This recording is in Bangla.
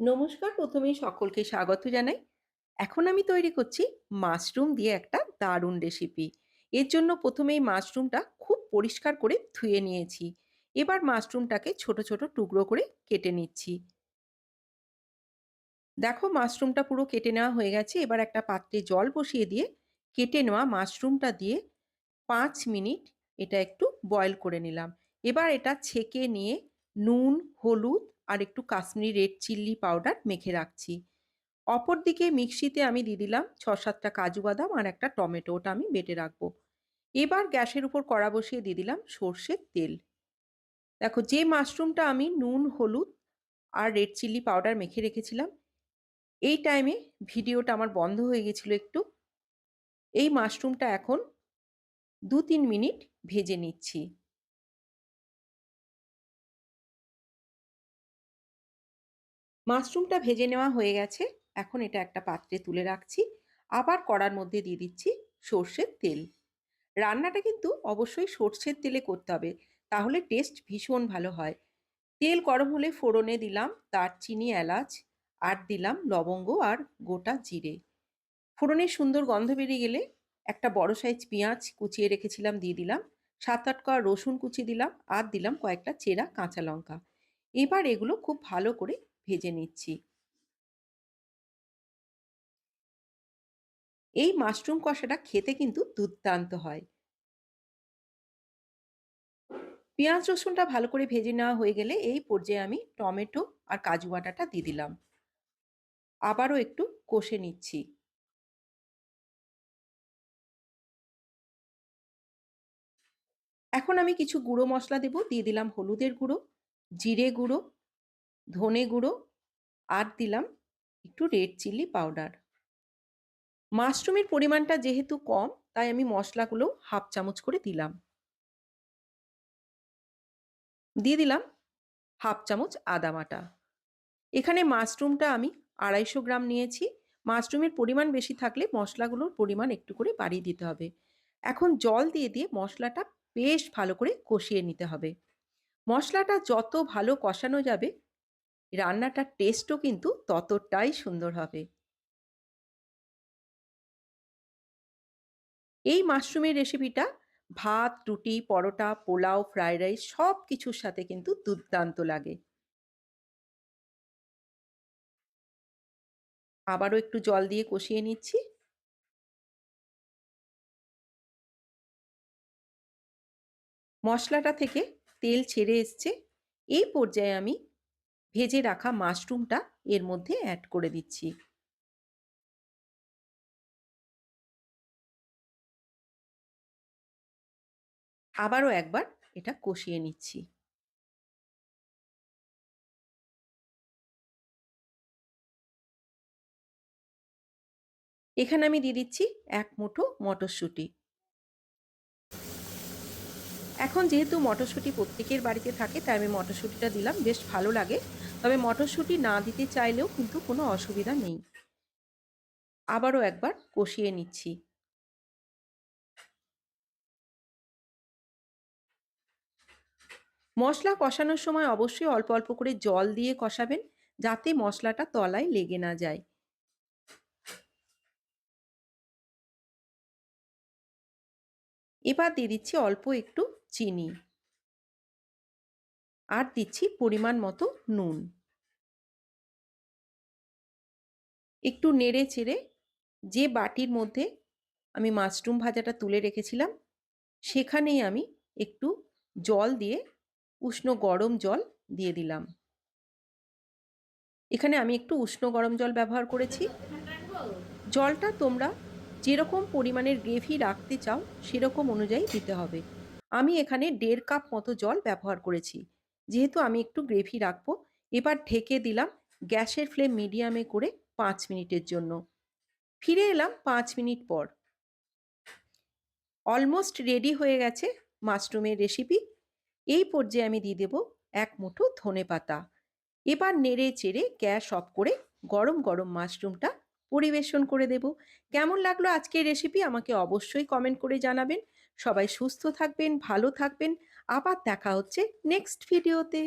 নমস্কার, প্রথমেই সকলকে স্বাগত জানাই। এখন আমি তৈরি করছি মাশরুম দিয়ে একটা দারুণ রেসিপি এর জন্য প্রথমেই মাশরুমটা খুব পরিষ্কার করে ধুয়ে নিয়েছি। এবার মাশরুমটাকে ছোট ছোট টুকরো করে কেটে নিচ্ছি। দেখো মাশরুমটা পুরো কেটে নেওয়া হয়ে গেছে। এবার একটা পাত্রে জল বসিয়ে দিয়ে কেটে নেওয়া মাশরুমটা দিয়ে পাঁচ মিনিট এটা একটু বয়েল করে নিলাম। এবার এটা ছেঁকে নিয়ে নুন, হলুদ আর একটু কাশ্মীরি রেড চিল্লি পাউডার মেখে রাখছি। অপরদিকে মিক্সিতে আমি দিয়ে দিলাম ছ সাতটা কাজু বাদাম আর একটা টমেটো, ওটা আমি বেটে রাখব। এবার গ্যাসের উপর কড়া বসিয়ে দিয়ে দিলাম সর্ষের তেল। দেখো, যে মাশরুমটা আমি নুন, হলুদ আর রেড চিল্লি পাউডার মেখে রেখেছিলাম, এই টাইমে ভিডিওটা আমার বন্ধ হয়ে গেছিল একটু। এই মাশরুমটা এখন দু তিন মিনিট ভেজে নিচ্ছি। মাশরুমটা ভেজে নেওয়া হয়ে গেছে। এখন এটা একটা পাত্রে তুলে রাখছি। আবার কড়ার মধ্যে দিয়ে দিচ্ছি সর্ষের তেল। রান্নাটা কিন্তু অবশ্যই সর্ষের তেলে করতে হবে, তাহলে টেস্ট ভীষণ ভালো হয়। তেল গরম হলে ফোড়নে দিলাম দারচিনি, এলাচ, আর দিলাম লবঙ্গ আর গোটা জিরে। ফোড়নের সুন্দর গন্ধ বেরিয়ে গেলে একটা বড় সাইজ পেঁয়াজ কুচিয়ে রেখেছিলাম, দিয়ে দিলাম। সাত আট কোয়া রসুন কুচি দিলাম, আর দিলাম কয়েকটা চেরা কাঁচা লঙ্কা। এবার এগুলো খুব ভালো করে ভেজে নিচ্ছি। এই মাশরুম কষাটা খেতে কিন্তু দুর্দান্ত হয়। পেঁয়াজ রসুনটা ভালো করে ভেজে নেওয়া হয়ে গেলে এই পর্যায়ে আমি টমেটো আর কাজু বাটাটা দিয়ে দিলাম। আবারও একটু কষে নিচ্ছি। এখন আমি কিছু গুঁড়ো মশলা দেব, দিয়ে দিলাম হলুদের গুঁড়ো, জিরে গুঁড়ো ধনে গুঁড়ো আর দিলাম একটু রেড চিলি পাউডার মাশরুমের পরিমাণটা যেহেতু কম, তাই আমি মশলাগুলো হাফ চামচ করে দিলাম। দিয়ে দিলাম হাফ চামচ আদা বাটা। এখানে মাশরুমটা আমি আড়াইশো গ্রাম নিয়েছি। মাশরুমের পরিমাণ বেশি থাকলে মশলাগুলোর পরিমাণ একটু করে বাড়িয়ে দিতে হবে। এখন জল দিয়ে দিয়ে মশলাটা বেশ ভালো করে কষিয়ে নিতে হবে। মশলাটা যত ভালো কষানো যাবে রান্নাটার টেস্টও কিন্তু ততটাই সুন্দর হবে। এই মাশরুমের রেসিপিটা ভাত, রুটি, পরোটা, পোলাও ফ্রাইড রাইস সব কিছুর সাথে কিন্তু দুর্দান্ত লাগে। আবারও একটু জল দিয়ে কষিয়ে নিচ্ছি। মশলাটা থেকে তেল ছেড়ে এসছে। এই পর্যায়ে আমি ভেজে রাখা মাশরুমটা এর মধ্যে অ্যাড করে দিচ্ছি। আবারও একবার এটা কষিয়ে নিচ্ছি। এখানে আমি দিয়ে দিচ্ছি এক মুঠো মটরশুঁটি। এখন যেহেতু মটরশুঁটি প্রত্যেকের বাড়িতে থাকে, তাই আমি মটরশুঁটিটা দিলাম। বেশ ভালো লাগে। তবে মটরশুঁটি না দিতে চাইলেও কিন্তু কোনো অসুবিধা নেই। আবারও একবার কষিয়ে নিচ্ছি। মশলা কষানোর সময় অবশ্যই অল্প অল্প করে জল দিয়ে কষাবেন, যাতে মশলাটা তলায় লেগে না যায়। এবার দিয়ে দিচ্ছি অল্প একটু চিনি। আর দিচ্ছি পরিমাণ মতো নুন। একটু নেড়ে চেড়ে যে বাটির মধ্যে আমি মাশরুম ভাজাটা তুলে রেখেছিলাম, সেখানেই আমি একটু জল দিয়ে উষ্ণ গরম জল দিয়ে দিলাম। এখানে আমি একটু উষ্ণ গরম জল ব্যবহার করেছি। জলটা তোমরা যেরকম পরিমাণের গ্রেভি রাখতে চাও, সেরকম অনুযায়ী দিতে হবে। আমি এখানে দেড় কাপ মতো জল ব্যবহার করেছি। যেহেতু আমি একটু গ্রেভি রাখব, এবার ঢেকে দিলাম গ্যাসের ফ্লেম মিডিয়ামে করে পাঁচ মিনিটের জন্য। ফিরে এলাম পাঁচ মিনিট পর। অলমোস্ট রেডি হয়ে গেছে মাশরুমের রেসিপি। এই পর্যায়ে আমি দিয়ে দেব এক মুঠো ধনে পাতা। এবার নেড়ে চেড়ে গ্যাস অফ করে গরম গরম মাশরুমটা পরিবেশন করে দেব। কেমন লাগল আজকের রেসিপি আমাকে অবশ্যই কমেন্ট করে জানাবেন। সবাই সুস্থ থাকবেন ভালো থাকবেন। আবার দেখা হচ্ছে নেক্সট ভিডিওতে